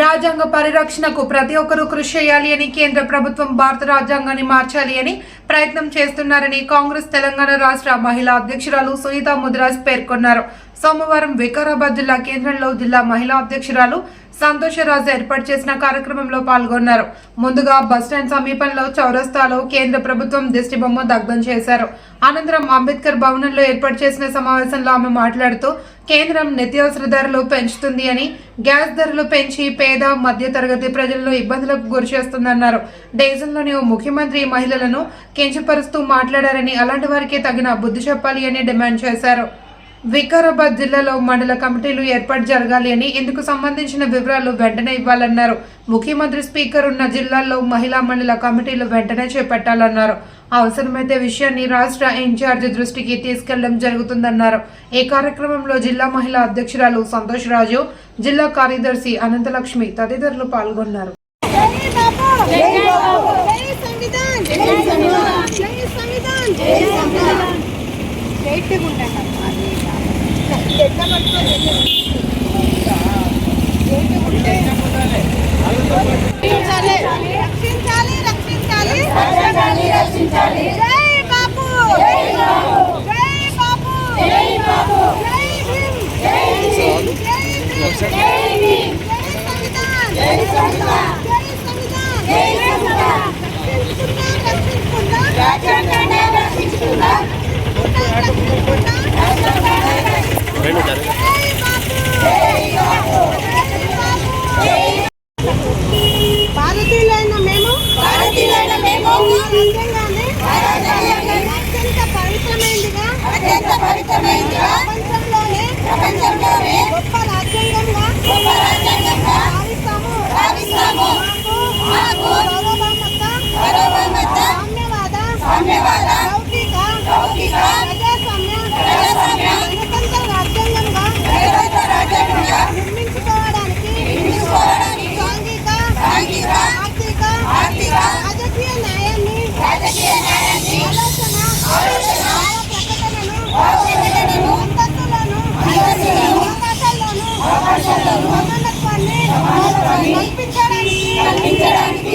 రాజ్యాంగ పరిరక్షణకు ప్రతి ఒక్కరూ కృషి చేయాలి అని కేంద్ర ప్రభుత్వం భారత రాజ్యాంగాన్ని మార్చాలి అని ప్రయత్నం చేస్తున్నారని కాంగ్రెస్ తెలంగాణ రాష్ట్ర మహిళా అధ్యక్షురాలు సునీత ముదిరాజ్ పేర్కొన్నారు. సోమవారం వికారాబాద్ జిల్లా కేంద్రంలో జిల్లా మహిళా అధ్యక్షురాలు సంతోషరాజు ఏర్పాటు చేసిన కార్యక్రమంలో పాల్గొన్నారు. ముందుగా బస్టాండ్ సమీపంలో చౌరస్తాలో కేంద్ర ప్రభుత్వం దిష్టిబొమ్మ దగ్ధం చేశారు. అనంతరం అంబేద్కర్ భవనంలో ఏర్పాటు చేసిన సమావేశంలో ఆమె మాట్లాడుతూ కేంద్రం నిత్యావసర ధరలు పెంచుతుంది అని గ్యాస్ ధరలు పెంచి పేద మధ్య తరగతి ప్రజలను ఇబ్బందులకు గురి చేస్తుందన్నారు. దేశంలోని ఓ ముఖ్యమంత్రి మహిళలను కించపరుస్తూ మాట్లాడారని అలాంటి వారికి తగిన బుద్ధి చెప్పాలి అని డిమాండ్ చేశారు. వికారాబాద్ జిల్లాలో మండల కమిటీలు ఏర్పాటు జరగాలి అని ఇందుకు సంబంధించిన వివరాలు వెంటనే ఇవ్వాలన్నారు ముఖ్యమంత్రి స్పీకర్ ఉన్న జిల్లాల్లో మహిళా మండల కమిటీలు వెంటనే చేపట్టాలన్నారు అవసరమైతే విషయాన్ని రాష్ట్ర ఇన్ఛార్జ్ దృష్టికి తీసుకెళ్ళడం జరుగుతుందన్నారు ఈ కార్యక్రమంలో జిల్లా మహిళా అధ్యక్షురాలు సంతోష్ రాజు జిల్లా కార్యదర్శి అనంతలక్ష్మి తదితరులు పాల్గొన్నారు సంవిధాన్ రక్షించాలి రక్షించాలి. రక్షించాలి రక్షించాలి జై జై జై జై జై భీమ్ జై భీమ్ జై భీమ్ జై సంవిధాన్ జై సంవిధాన్ జై సంవిధాన్ రక్షించుకుందాం రక్షించుకుందాం రాజ్యాంగాన్ని రక్షించుకుందాం రక్షించుకుందాం రాజ్యాంగాన్ని రక్షించుకుందాం జై బాబు జై బాబు జై భారతీయులైన మేము భారతీయులైన మేము అత్యంత పవిత్రమైనదిగా అత్యంత పవిత్రమైనదిగా ప్రపంచంలోనే ప్రపంచంలోనే గొప్ప రాజ్యాంగంగా గొప్ప రాజ్యాంగంగా భావిస్తాము. భావిస్తాము. మాకు మాకు గౌరవమత గౌరవమత సామ్యవాద సామ్యవాద సాధించడానికి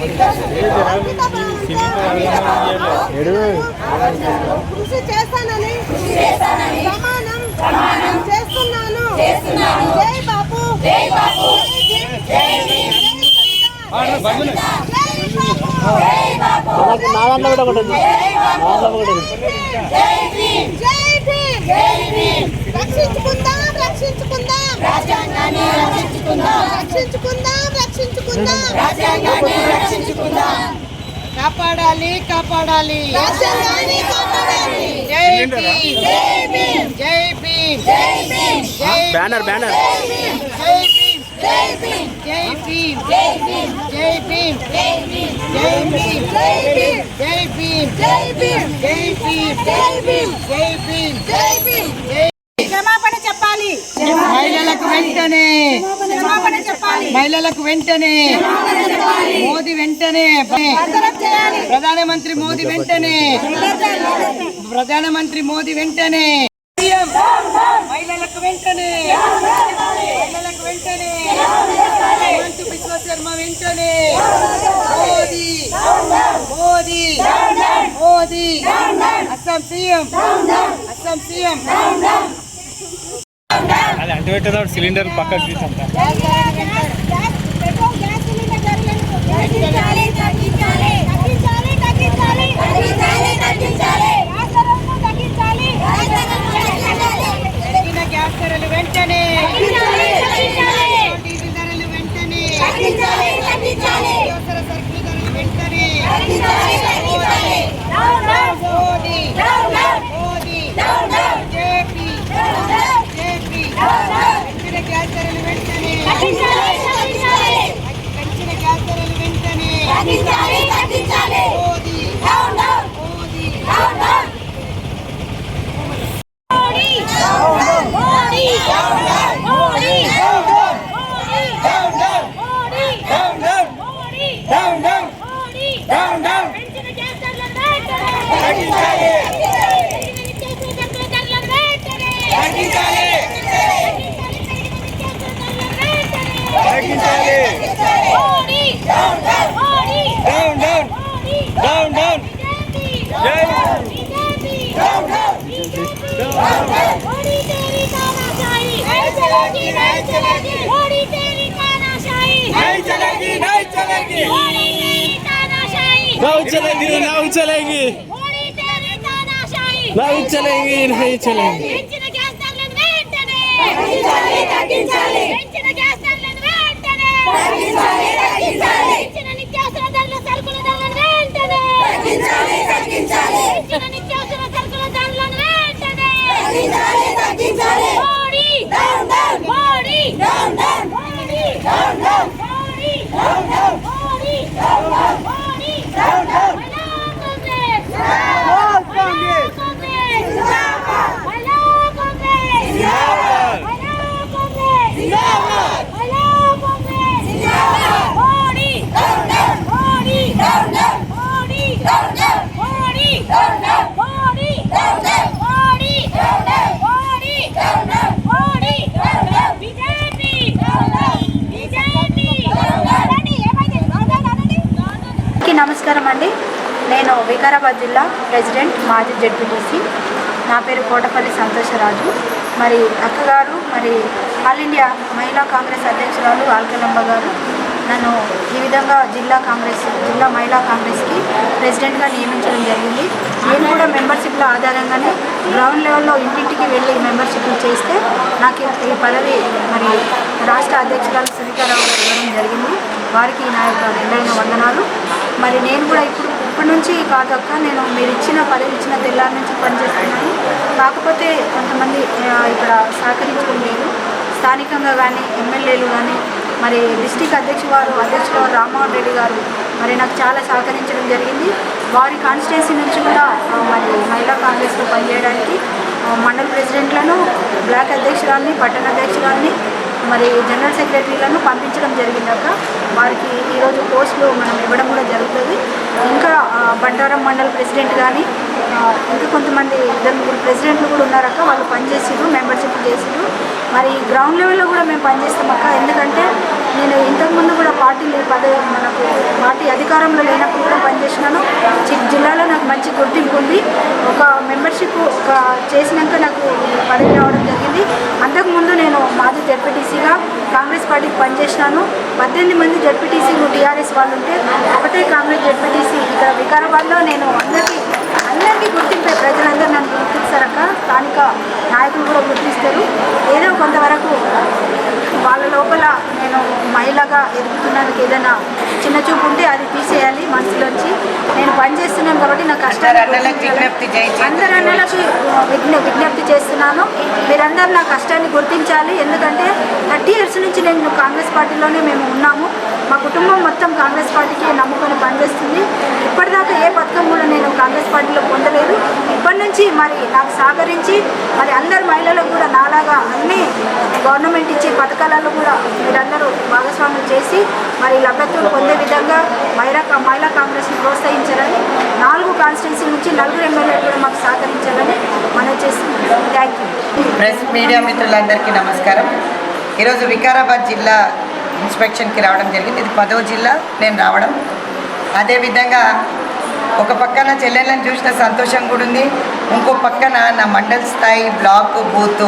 చిత్తశుద్ధితో కృషి చేస్తానని ప్రమాణం ప్రమాణం చేస్తున్నాను చేస్తున్నాను జై బాపు జై బాపు జై నాకు నా దాంట్లో కూడా ఒకటి ఉంది. నా దాంట్లో ఒకటి ఉంది. జై భీమ్ జై భీమ్ జై భీమ్ రక్షించుకుందాం రక్షించుకుందాం. రాజ్యాంగాన్ని రక్షించుకుందాం. రక్షించుకుందాం రక్షించుకుందాం. రాజ్యాంగాన్ని రక్షించుకుందాం. కాపాడాలి కాపాడాలి. రాజ్యాంగాన్ని కాపాడాలి. జై భీమ్. జై భీమ్. జై భీమ్. జై భీమ్. జై బ్యానర్ బ్యానర్ జై భీమ్ జై భీమ్ జై భీమ్ జై భీమ్ జై భీమ్ జై భీమ్ జై భీమ్ జై భీమ్ జై భీమ్ జై భీమ్ జై భీమ్ జై భీమ్ జై భీమ్ జై భీమ్ జై భీమ్ జై క్షమాపణ చెప్పాలి. మహిళలకు వెంటనే. క్షమాపణ చెప్పాలి. మహిళలకు వెంటనే. మోదీ వెంటనే ప్రధానమంత్రి మోదీ వెంటనే. ప్రధానమంత్రి మోదీ వెంటనే. మహిళలకు వెంటనే. మహిళలకు వెంటనే. హిమంతు బిశ్వ శర్మ వెంటనే. మోదీ. మోదీ. మోదీ. అస్సాం సీఎం. అస్సాం సీఎం. అది అంటు పెట్టేదాడు సిలిండర్ పక్కకు తీసంతా ధరలు వెంటనే. ధరలు వెంటనే. సరుకుల ధరలు వెంటనే. ಡೌನ್ ಡೌನ್ ಡೌನ್ ಡೌನ್ ಖಂಡಿತಾರೆ ಖಂಡಿತಾರೆ ಖಂಡಿತಾರೆ down down down down down ಜೈ ಡೌನ್ ಡೌನ್ ಡೌನ್ ಡೌನ್ चलेगी नहीं चलेगी नहीं चलेगी नहीं चलेगी नहीं चलेगी తగ్గించాలి తగ్గించాలి తగ్గించాలి వికారాబాద్ జిల్లా ప్రెసిడెంట్ మాజీ జడ్పీటీసీ. నా పేరు కోటపల్లి సంతోషరాజు. మరి అక్కగారు మరి ఆల్ ఇండియా మహిళా కాంగ్రెస్ అధ్యక్షురాలు ఆల్కలంబ గారు నన్ను ఈ విధంగా జిల్లా కాంగ్రెస్ జిల్లా మహిళా కాంగ్రెస్కి ప్రెసిడెంట్గా నియమించడం జరిగింది. నేను కూడా మెంబర్షిప్ల ఆధారంగానే గ్రౌండ్ లెవెల్లో ఇంటింటికి వెళ్ళి మెంబర్షిప్లు చేస్తే నాకు ఈ పదవి మరి రాష్ట్ర అధ్యక్షురాలు సునీతారావు గారు ఇవ్వడం జరిగింది. వారికి నా యొక్క రెండైన వందనాలు. మరి నేను కూడా ఇప్పుడు ఇప్పటి నుంచి కాదక్క నేను మీరు ఇచ్చిన పదవి ఇచ్చిన తెల్లారి నుంచి పనిచేస్తున్నాను. కాకపోతే కొంతమంది ఇక్కడ సహకరించడం లేదు. స్థానికంగా కానీ ఎమ్మెల్యేలు కానీ మరి డిస్టిక్ అధ్యక్షుడు వారు అధ్యక్షుడు వారు రామ్మోహన్ రెడ్డి గారు మరి నాకు చాలా సహకరించడం జరిగింది. వారి కాన్స్టిట్యున్సీ నుంచి కూడా మరి మహిళా కాంగ్రెస్లో పనిచేయడానికి మండల ప్రెసిడెంట్లను బ్లాక్ అధ్యక్షురాలని పట్టణ అధ్యక్షురాలని మరి జనరల్ సెక్రటరీలను పంపించడం జరిగిందాక వారికి ఈరోజు పోస్టులు మనం ఇవ్వడం కూడా జరుగుతుంది. ఇంకా బండారం మండల్ ప్రెసిడెంట్ కానీ ఇంకా కొంతమంది ఇద్దరు ముగ్గురు ప్రెసిడెంట్లు కూడా ఉన్నారక్క వాళ్ళు పనిచేసారు మెంబర్షిప్ చేసారు మరి గ్రౌండ్ లెవెల్లో కూడా మేము పనిచేస్తామక్క ఎందుకంటే నేను ఇంతకుముందు కూడా పార్టీ లే- పదవి మనకు పార్టీ అధికారంలో లేనప్పుడు కూడా పనిచేసినాను. చి- జిల్లాలో నాకు మంచి గుర్తింపు ఉంది. ఒక మెంబర్షిప్ ఒక చేసినాక నాకు పదవి రావడం జరిగింది. అంతకుముందు నేను మాజీ జడ్పీటీసీగా కాంగ్రెస్ పార్టీకి పనిచేసినాను. పద్దెనిమిది మంది జడ్పీటీసీలు టీఆర్ఎస్ వాళ్ళు ఉంటే ఒకటే కాంగ్రెస్ జడ్పీటీసీ ఇక్కడ వికారాబాద్లో నేను అందరికీ అందరికీ గుర్తింపే ప్రజలందరూ నన్ను గుర్తిస్తారక్క స్థానిక నాయకులు కూడా గుర్తిస్తారు. ఏదో కొంతవరకు మహిళగా ఎదుగుతున్నందుకు ఏదైనా చిన్న చూపు ఉంటే అది తీసేయాలి మనసులోంచి. నేను పని చేస్తున్నాను కాబట్టి నా కష్టాలు అందరు అన్నలకు విజ్ఞ విజ్ఞప్తి చేస్తున్నాను. మీరందరూ నా కష్టాన్ని గుర్తించాలి. ఎందుకంటే థర్టీ ఇయర్స్ నుంచి నుంచి నేను కాంగ్రెస్ పార్టీలోనే మేము ఉన్నాము. మా కుటుంబం మొత్తం కాంగ్రెస్ పార్టీకి నమ్ముకొని పనిచేస్తుంది. ఇప్పటిదాకా ఏ పథకం కూడా నేను కాంగ్రెస్ పార్టీలో పొందలేదు. ఇప్పటి నుంచి మరి నాకు సహకరించి మరి అందరు మహిళలకు కూడా నాలాగా అన్ని గవర్నమెంట్ ఇచ్చే పథకాలలో కూడా మీరందరూ భాగస్వామ్యం చేసి మరి లభ్యతలు పొందే విధంగా మహిళా మహిళా కాంగ్రెస్ని ప్రోత్సహించాలని నాలుగు కాన్స్టిట్యున్సీ నుంచి నలుగురు ఎమ్మెల్యేలు కూడా మాకు సహకరించాలని మనం చేస్తున్నాం. థ్యాంక్ యూ ప్రెస్ మీడియా మిత్రులందరికీ నమస్కారం. ఈరోజు వికారాబాద్ జిల్లా ఇన్స్పెక్షన్కి రావడం జరిగింది. ఇది పదో జిల్లా నేను రావడం. అదేవిధంగా ఒక పక్కన చెల్లెళ్ళని చూసిన సంతోషం కూడా ఉంది. ఇంకో పక్కన నా మండల స్థాయి బ్లాక్ బూత్.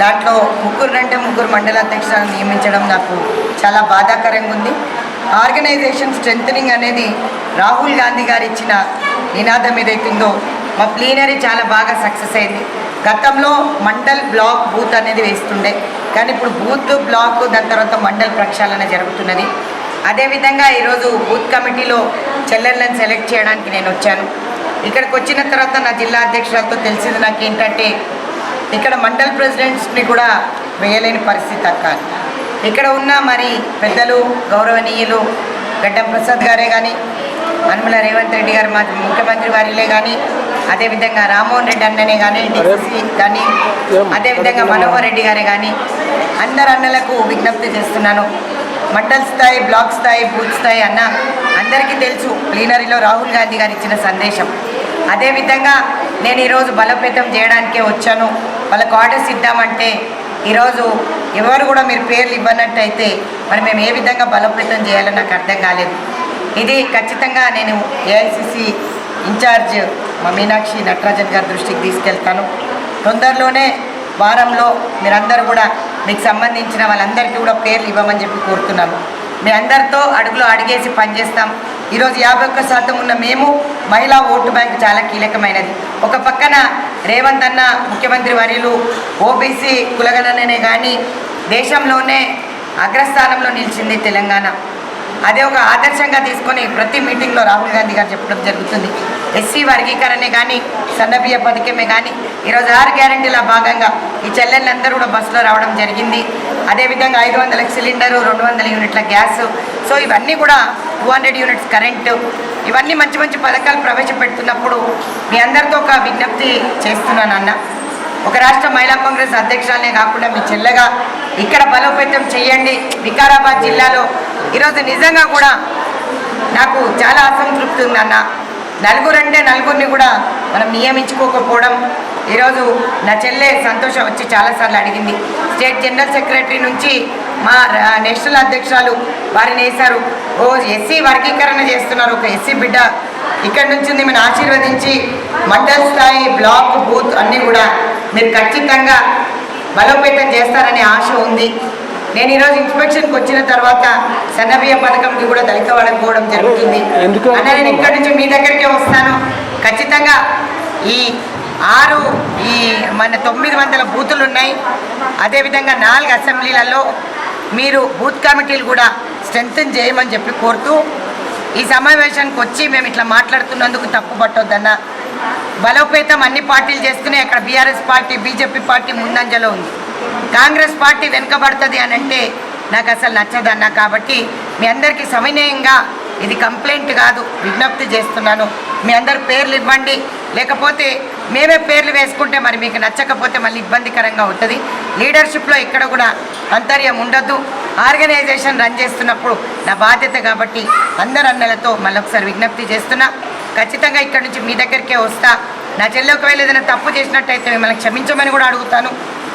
దాంట్లో ముగ్గురు అంటే ముగ్గురు మండల అధ్యక్షులను నియమించడం నాకు చాలా బాధాకరంగా ఉంది. ఆర్గనైజేషన్ స్ట్రెంథనింగ్ అనేది రాహుల్ గాంధీ గారు ఇచ్చిన నినాదం ఏదైతుందో మా ప్లీనరీ చాలా బాగా సక్సెస్ అయింది. గతంలో మండల్ బ్లాక్ బూత్ అనేది వేస్తుండే. కానీ ఇప్పుడు బూత్ బ్లాక్ దాని తర్వాత మండల ప్రక్షాళన జరుగుతున్నది. అదేవిధంగా ఈరోజు బూత్ కమిటీలో చెల్లెళ్ళని సెలెక్ట్ చేయడానికి నేను వచ్చాను. ఇక్కడికి వచ్చిన తర్వాత నా జిల్లా అధ్యక్షులతో తెలిసింది నాకు ఏంటంటే ఇక్కడ మండల్ ప్రెసిడెంట్స్ని కూడా వేయలేని పరిస్థితి అక్క. ఇక్కడ ఉన్న మరి పెద్దలు గౌరవనీయులు గడ్డం ప్రసాద్ గారే కానీ అనుమల రేవంత్ రెడ్డి గారు మా ముఖ్యమంత్రి వారిలే కానీ అదేవిధంగా రామ్మోహన్ రెడ్డి అన్ననే కానీ డిసిసి కానీ అదేవిధంగా మనోహర్ రెడ్డి గారే కానీ అందరు అన్నలకు విజ్ఞప్తి చేస్తున్నాను. మండల్ స్థాయి బ్లాక్ స్థాయి బూత్ స్థాయి అన్న అందరికీ తెలుసు ప్లీనరీలో రాహుల్ గాంధీ గారు ఇచ్చిన సందేశం. అదేవిధంగా నేను ఈరోజు బలోపేతం చేయడానికే వచ్చాను. వాళ్ళకు ఆర్డర్స్ ఇద్దామంటే ఈరోజు ఎవరు కూడా మీరు పేర్లు ఇవ్వనట్టయితే మరి మేము ఏ విధంగా బలోపేతం చేయాలో నాకు అర్థం కాలేదు. ఇది ఖచ్చితంగా నేను ఏఐసిసి ఇన్ఛార్జ్ మా మీనాక్షి నటరాజన్ గారి దృష్టికి తీసుకెళ్తాను. తొందరలోనే వారంలో మీరందరూ కూడా మీకు సంబంధించిన వాళ్ళందరికీ కూడా పేర్లు ఇవ్వమని చెప్పి కోరుతున్నాను. మీ అందరితో అడుగులో అడిగేసి పనిచేస్తాం. ఈరోజు యాభై ఒక్క శాతం ఉన్న మేము మహిళా ఓటు బ్యాంక్ చాలా కీలకమైనది. ఒక పక్కన రేవంత్ అన్న ముఖ్యమంత్రి వర్యులు ఓబీసీ కులగణనే కానీ దేశంలోనే అగ్రస్థానంలో నిలిచింది తెలంగాణ. అదే ఒక ఆదర్శంగా తీసుకొని ప్రతి మీటింగ్లో రాహుల్ గాంధీ గారు చెప్పడం జరుగుతుంది. ఎస్సీ వర్గీకరణే కానీ సన్నబియ్య పథకమే కానీ ఈరోజు ఆరు గ్యారంటీల భాగంగా ఈ చెల్లెళ్ళందరూ కూడా బస్సులో రావడం జరిగింది. అదేవిధంగా ఐదు వందల సిలిండరు రెండు వందల యూనిట్ల గ్యాస్. సో ఇవన్నీ కూడా టూ హండ్రెడ్ యూనిట్స్ కరెంటు. ఇవన్నీ మంచి మంచి పథకాలు ప్రవేశపెడుతున్నప్పుడు మీ అందరితో ఒక విజ్ఞప్తి చేస్తున్నాను అన్న. ఒక రాష్ట్ర మహిళా కాంగ్రెస్ అధ్యక్షురాలనే కాకుండా మీ చెల్లెగా ఇక్కడ బలోపేతం చేయండి. వికారాబాద్ జిల్లాలో ఈరోజు నిజంగా కూడా నాకు చాలా అసంతృప్తి ఉందన్న నలుగురు అంటే నలుగురిని కూడా మనం నియమించుకోకపోవడం ఈరోజు నా చెల్లె సంతోషం వచ్చి చాలాసార్లు అడిగింది. స్టేట్ జనరల్ సెక్రటరీ నుంచి మా నేషనల్ అధ్యక్షురాలు వారిని వేశారు. ఓ ఎస్సీ వర్గీకరణ చేస్తున్నారు. ఒక ఎస్సీ బిడ్డ ఇక్కడ నుంచి ఉంది. మనం ఆశీర్వదించి మండల్ స్థాయి బ్లాక్ బూత్ అన్నీ కూడా మీరు ఖచ్చితంగా బలోపేతం చేస్తారనే ఆశ ఉంది. నేను ఈరోజు ఇన్స్పెక్షన్కి వచ్చిన తర్వాత సన్నబియ్య పథకంకి కూడా దళిత వాళ్ళకి పోవడం జరుగుతుంది? అన్న నేను ఇక్కడి నుంచి మీ దగ్గరికే వస్తాను. ఖచ్చితంగా ఈ ఆరు ఈ మన తొమ్మిది వందల బూతులు ఉన్నాయి. అదేవిధంగా నాలుగు అసెంబ్లీలలో మీరు బూత్ కమిటీలు కూడా స్ట్రెంగ్తన్ చేయమని చెప్పి కోరుతూ ఈ సమావేశానికి వచ్చి మేము ఇట్లా మాట్లాడుతున్నందుకు తప్పు పట్టొద్దన్న బలోపేతం అన్ని పార్టీలు చేస్తున్నాయి అక్కడ బీఆర్ఎస్ పార్టీ బీజేపీ పార్టీ ముందంజలో ఉంది. కాంగ్రెస్ పార్టీ వెనుకబడుతుంది అని అంటే నాకు అసలు నచ్చదన్న కాబట్టి మీ అందరికీ సవినయంగా ఇది కంప్లైంట్ కాదు విజ్ఞప్తి చేస్తున్నాను. మీ అందరు పేర్లు ఇవ్వండి. లేకపోతే మేమే పేర్లు వేసుకుంటే మరి మీకు నచ్చకపోతే మళ్ళీ ఇబ్బందికరంగా ఉంటుంది. లీడర్షిప్లో ఇక్కడ కూడా అంతర్యం ఉండొద్దు ఆర్గనైజేషన్ రన్ చేస్తున్నప్పుడు నా బాధ్యత కాబట్టి అందరు అన్నలతో మళ్ళొకసారి విజ్ఞప్తి చేస్తున్నా. ఖచ్చితంగా ఇక్కడ నుంచి మీ దగ్గరికే వస్తా. నా చెల్లి ఒకవేళ ఏదైనా తప్పు చేసినట్టయితే మిమ్మల్ని క్షమించమని కూడా అడుగుతాను.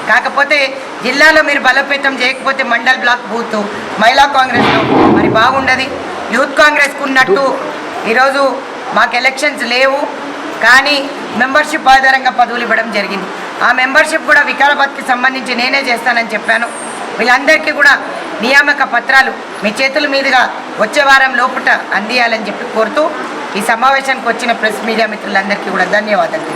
కాకపోతే జిల్లాలో మీరు బలోపేతం చేయకపోతే మండల్ బ్లాక్ బూత్ మహిళా కాంగ్రెస్లో. మరి బాగుండదు. యూత్ కాంగ్రెస్కు ఉన్నట్టు ఈరోజు మాకు ఎలక్షన్స్ లేవు. కానీ మెంబర్షిప్ ఆధారంగా పదవులు ఇవ్వడం జరిగింది. ఆ మెంబర్షిప్ కూడా వికారాబాద్కి సంబంధించి నేనే చేస్తానని చెప్పాను. వీళ్ళందరికీ కూడా నియామక పత్రాలు మీ చేతుల మీదుగా వచ్చే వారం లోపల అందియాలని చెప్పి కోరుతూ ఈ సమావేశానికి వచ్చిన ప్రెస్ మీడియా మిత్రులందరికీ కూడా ధన్యవాదాలు.